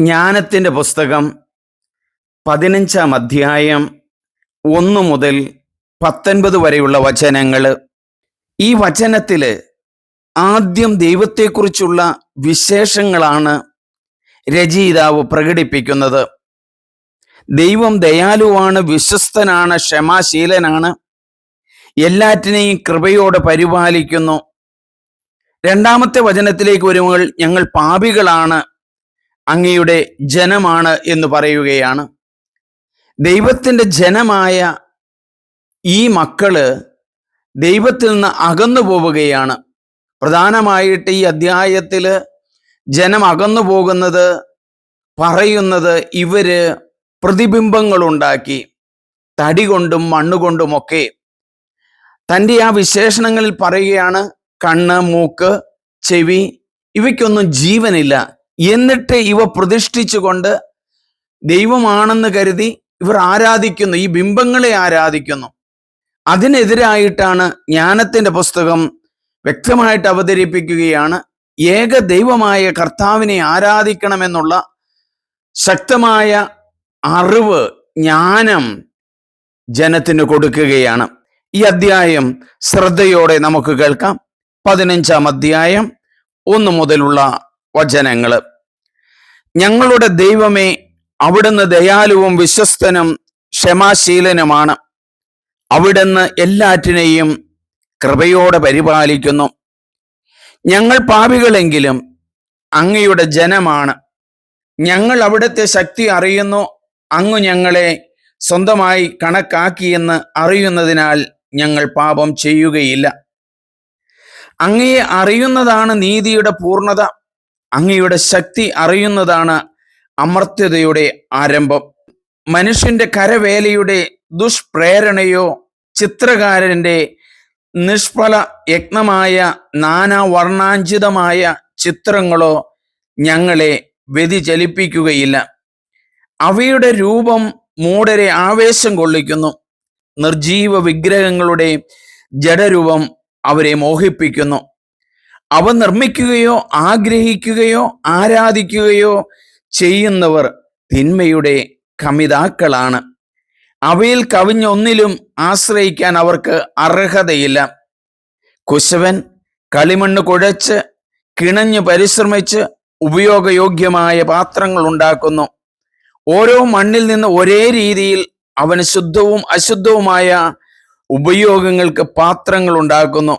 ജ്ഞാനത്തിന്റെ പുസ്തകം പതിനഞ്ചാം അധ്യായം ഒന്ന് മുതൽ പത്തൊൻപത് വരെയുള്ള വചനങ്ങൾ. ഈ വചനത്തിൽ ആദ്യം ദൈവത്തെക്കുറിച്ചുള്ള വിശേഷങ്ങളാണ് രചയിതാവ് പ്രകടിപ്പിക്കുന്നത്. ദൈവം ദയാലുവാണ് വിശ്വസ്തനാണ് ക്ഷമാശീലനാണ് എല്ലാറ്റിനെയും കൃപയോടെ പരിപാലിക്കുന്നു. രണ്ടാമത്തെ വചനത്തിലേക്ക് വരുമ്പോൾ ഞങ്ങൾ പാപികളാണ്. അങ്ങയുടെ ജനമാണ് എന്ന് പറയുകയാണ്. ദൈവത്തിന്റെ ജനമായ ഈ മക്കൾ ദൈവത്തിൽ നിന്ന് അകന്നു പോവുകയാണ്. പ്രധാനമായിട്ട് ഈ അധ്യായത്തിൽ ജനം അകന്നു പോകുന്നത് പറയുന്നത് ഇവർ പ്രതിബിംബങ്ങളുണ്ടാക്കി. തടി കൊണ്ടും മണ്ണുകൊണ്ടുമൊക്കെ തന്റെ ആ വിശേഷണങ്ങളിൽ പറയുകയാണ് കണ്ണ് മൂക്ക് ചെവി ഇവയ്ക്കൊന്നും ജീവനില്ല. എന്നിട്ട് ഇവ പ്രതിഷ്ഠിച്ചുകൊണ്ട് ദൈവമാണെന്ന് കരുതി ഇവർ ആരാധിക്കുന്നു ഈ ബിംബങ്ങളെ ആരാധിക്കുന്നു. അതിനെതിരായിട്ടാണ് ജ്ഞാനത്തിന്റെ പുസ്തകം വ്യക്തമായിട്ട് അവതരിപ്പിക്കുകയാണ്. ഏക ദൈവമായ കർത്താവിനെ ആരാധിക്കണമെന്നുള്ള ശക്തമായ അറിവ് ജ്ഞാനം ജനത്തിന് കൊടുക്കുകയാണ്. ഈ അധ്യായം ശ്രദ്ധയോടെ നമുക്ക് കേൾക്കാം. പതിനഞ്ചാം അധ്യായം ഒന്ന് മുതലുള്ള വചനങ്ങൾ ഞങ്ങളുടെ ദൈവമേ അവിടുന്ന് ദയാലുവും വിശ്വസ്തനും ക്ഷമാശീലനുമാണ്. അവിടുന്ന് എല്ലാറ്റിനെയും കൃപയോടെ പരിപാലിക്കുന്നു. ഞങ്ങൾ പാപികളെങ്കിലും അങ്ങയുടെ ജനമാണ്. ഞങ്ങൾ അവിടുത്തെ ശക്തി അറിയുന്നു. അങ്ങ് ഞങ്ങളെ സ്വന്തമായി കണക്കാക്കിയെന്ന് അറിയുന്നതിനാൽ ഞങ്ങൾ പാപം ചെയ്യുകയില്ല. അങ്ങയെ അറിയുന്നതാണ് നീതിയുടെ പൂർണത. അങ്ങയുടെ ശക്തി അറിയുന്നതാണ് അമർത്യതയുടെ ആരംഭം. മനുഷ്യന്റെ കരവേലയുടെ ദുഷ്പ്രേരണയോ ചിത്രകാരന്റെ നിഷ്ഫല യജ്ഞമായ നാനാ വർണാഞ്ചിതമായ ചിത്രങ്ങളോ ഞങ്ങളെ വ്യതിചലിപ്പിക്കുകയില്ല. അവയുടെ രൂപം മൂടരെ ആവേശം കൊള്ളിക്കുന്നു. നിർജീവ വിഗ്രഹങ്ങളുടെ ജഡരൂപം അവരെ മോഹിപ്പിക്കുന്നു. അവ നിർമ്മിക്കുകയോ ആഗ്രഹിക്കുകയോ ആരാധിക്കുകയോ ചെയ്യുന്നവർ തിന്മയുടെ കമിതാക്കളാണ്. അവയിൽ കവിഞ്ഞൊന്നിലും ആശ്രയിക്കാൻ അവർക്ക് അർഹതയില്ല. കുശവൻ കളിമണ്ണ് കുഴച്ച് കിണഞ്ഞു പരിശ്രമിച്ച് ഉപയോഗയോഗ്യമായ പാത്രങ്ങൾ ഉണ്ടാക്കുന്നു. ഓരോ മണ്ണിൽ നിന്ന് ഒരേ രീതിയിൽ അവന് ശുദ്ധവും അശുദ്ധവുമായ ഉപയോഗങ്ങൾക്ക് പാത്രങ്ങൾ ഉണ്ടാക്കുന്നു.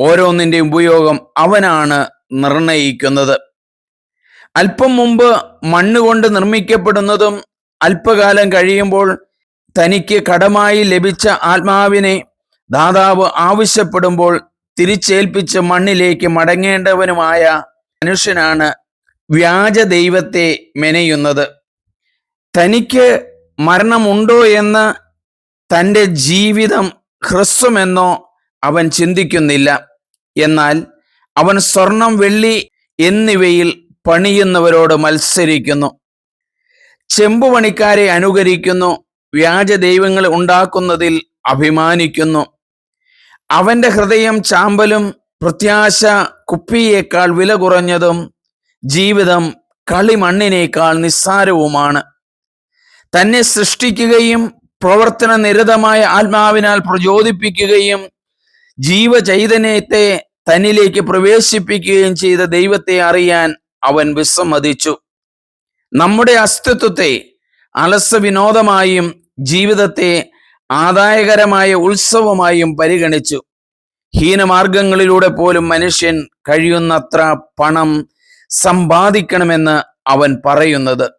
ഓരോന്നിന്റെ ഉപയോഗം അവനാണ് നിർണയിക്കുന്നത്. അല്പം മുമ്പ് മണ്ണ് കൊണ്ട് നിർമ്മിക്കപ്പെടുന്നതും അല്പകാലം കഴിയുമ്പോൾ തനിക്ക് കടമായി ലഭിച്ച ആത്മാവിനെ ദാതാവ് ആവശ്യപ്പെടുമ്പോൾ തിരിച്ചേൽപ്പിച്ച് മണ്ണിലേക്ക് മടങ്ങേണ്ടവനുമായ മനുഷ്യനാണ് വ്യാജ ദൈവത്തെ മെനയുന്നത്. തനിക്ക് മരണമുണ്ടോ എന്ന് തന്റെ ജീവിതം ഹ്രസ്വമെന്നോ അവൻ ചിന്തിക്കുന്നില്ല. എന്നാൽ അവൻ സ്വർണം വെള്ളി എന്നിവയിൽ പണിയുന്നവരോട് മത്സരിക്കുന്നു. ചെമ്പുപണിക്കാരെ അനുകരിക്കുന്നു. വ്യാജ ദൈവങ്ങൾ ഉണ്ടാക്കുന്നതിൽ അഭിമാനിക്കുന്നു. അവന്റെ ഹൃദയം ചാമ്പലും പ്രത്യാശ കുപ്പിയേക്കാൾ വില കുറഞ്ഞതും ജീവിതം കളിമണ്ണിനേക്കാൾ നിസ്സാരവുമാണ്. തന്നെ സൃഷ്ടിക്കുകയും പ്രവർത്തന നിരതമായ ആത്മാവിനാൽ പ്രചോദിപ്പിക്കുകയും ജീവചൈതന്യത്തെ തന്നിലേക്ക് പ്രവേശിപ്പിക്കുകയും ചെയ്ത ദൈവത്തെ അറിയാൻ അവൻ വിസമ്മതിച്ചു. നമ്മുടെ അസ്തിത്വത്തെ അലസ വിനോദമായും ജീവിതത്തെ ആദായകരമായ ഉത്സവമായും പരിഗണിച്ചു. ഹീനമാർഗങ്ങളിലൂടെ പോലും മനുഷ്യൻ കഴിയുന്നത്ര പണം സമ്പാദിക്കണമെന്ന് അവൻ പറയുന്നത്.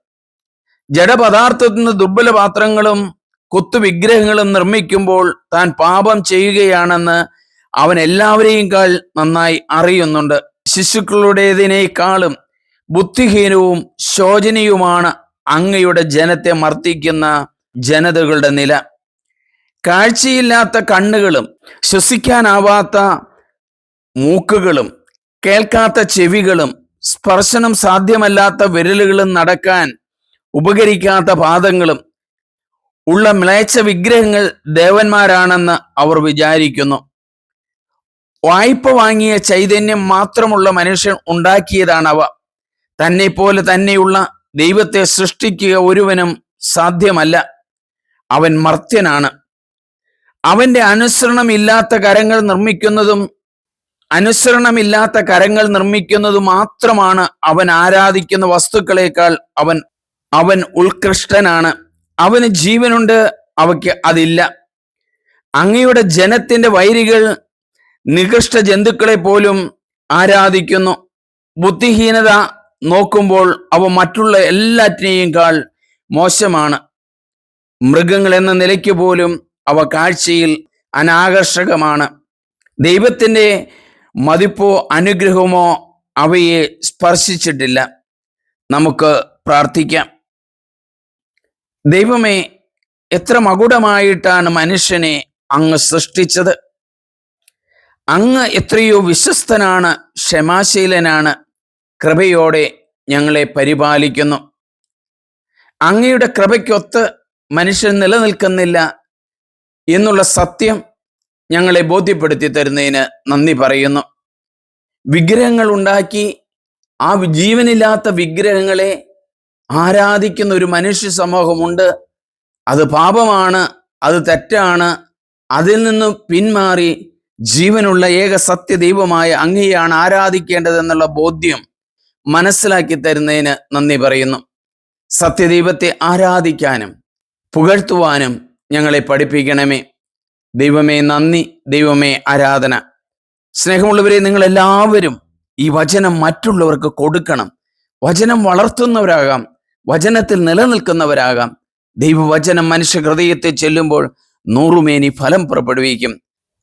ജഡപദാർത്ഥത്തിൽ നിന്ന് ദുർബല പാത്രങ്ങളും കുത്തുവിഗ്രഹങ്ങളും നിർമ്മിക്കുമ്പോൾ താൻ പാപം ചെയ്യുകയാണെന്ന് അവൻ എല്ലാവരെയും കാൾ നന്നായി അറിയുന്നുണ്ട്. ശിശുക്കളുടേതിനേക്കാളും ബുദ്ധിഹീനവും ശോചനീയവുമാണ് അങ്ങയുടെ ജനത്തെ മർദ്ദിക്കുന്ന ജനതകളുടെ നില. കാഴ്ചയില്ലാത്ത കണ്ണുകളും ശ്വസിക്കാനാവാത്ത മൂക്കുകളും കേൾക്കാത്ത ചെവികളും സ്പർശനം സാധ്യമല്ലാത്ത വിരലുകളും നടക്കാൻ ഉപകരിക്കാത്ത പാദങ്ങളും ഉള്ള മ്ലേച്ഛ വിഗ്രഹങ്ങൾ ദേവന്മാരാണെന്ന് അവർ വിചാരിക്കുന്നു. വായ്പ വാങ്ങിയ ചൈതന്യം മാത്രമുള്ള മനുഷ്യൻ ഉണ്ടാക്കിയതാണവ തന്നെ പോലെ തന്നെയുള്ള ദൈവത്തെ സൃഷ്ടിക്കുക ഒരുവനും സാധ്യമല്ല. അവൻ മർത്യനാണ്. അവന്റെ അനുസരണമില്ലാത്ത കരങ്ങൾ നിർമ്മിക്കുന്നതും അനുസരണമില്ലാത്ത കരങ്ങൾ നിർമ്മിക്കുന്നത് മാത്രമാണ് അവൻ ആരാധിക്കുന്ന വസ്തുക്കളേക്കാൾ അവൻ അവൻ ഉത്കൃഷ്ടനാണ്. അവന് ജീവനുണ്ട് അവയ്ക്ക് അതില്ല. അങ്ങയുടെ ജനത്തിന്റെ വൈരികൾ നികൃഷ്ട ജന്തുക്കളെ പോലും ആരാധിക്കുന്നു. ബുദ്ധിഹീനത നോക്കുമ്പോൾ അവ മറ്റുള്ള എല്ലാറ്റിനെയും കാൾ മോശമാണ്. മൃഗങ്ങൾ എന്ന നിലയ്ക്ക് പോലും അവ കാഴ്ചയിൽ അനാകർഷകമാണ്. ദൈവത്തിന്റെ മതിപ്പോ അനുഗ്രഹമോ അവയെ സ്പർശിച്ചിട്ടില്ല. നമുക്ക് പ്രാർത്ഥിക്കാം. ദൈവമേ എത്ര മകുടമായിട്ടാണ് മനുഷ്യനെ അങ്ങ് സൃഷ്ടിച്ചത്. അങ്ങ് എത്രയോ വിശ്വസ്തനാണ് ക്ഷമാശീലനാണ് കൃപയോടെ ഞങ്ങളെ പരിപാലിക്കുന്നു. അങ്ങയുടെ കൃപയ്ക്കൊത്ത് മനുഷ്യൻ നിലനിൽക്കുന്നില്ല എന്നുള്ള സത്യം ഞങ്ങളെ ബോധ്യപ്പെടുത്തി തരുന്നതിന് നന്ദി പറയുന്നു. വിഗ്രഹങ്ങൾ ഉണ്ടാക്കി ആ ജീവനില്ലാത്ത വിഗ്രഹങ്ങളെ ആരാധിക്കുന്ന ഒരു മനുഷ്യ സമൂഹമുണ്ട്. അത് പാപമാണ് അത് തെറ്റാണ് അതിൽ നിന്ന് പിന്മാറി ജീവനുള്ള ഏക സത്യ ദൈവമായ അങ്ങയെയാണ് ആരാധിക്കേണ്ടതെന്നുള്ള ബോധ്യം മനസ്സിലാക്കി തരുന്നതിന് നന്ദി പറയുന്നു. സത്യദൈവത്തെ ആരാധിക്കാനും പുകഴ്ത്തുവാനും ഞങ്ങളെ പഠിപ്പിക്കണമേ. ദൈവമേ നന്ദി ദൈവമേ ആരാധന. സ്നേഹമുള്ളവരെ നിങ്ങൾ എല്ലാവരും ഈ വചനം മറ്റുള്ളവർക്ക് കൊടുക്കണം. വചനം വളർത്തുന്നവരാകാം വചനത്തിൽ നിലനിൽക്കുന്നവരാകാം. ദൈവവചനം മനുഷ്യ ഹൃദയത്തെ ചെല്ലുമ്പോൾ നൂറുമേനി ഫലം പുറപ്പെടുവിക്കും.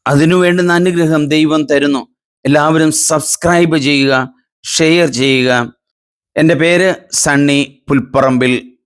അതിനു വേണ്ടുന്ന അനുഗ്രഹം ദൈവം തരുന്നു. എല്ലാവരും സബ്സ്ക്രൈബ് ചെയ്യുക ഷെയർ ചെയ്യുക. എന്റെ പേര് സണ്ണി പുൽപ്പറമ്പിൽ.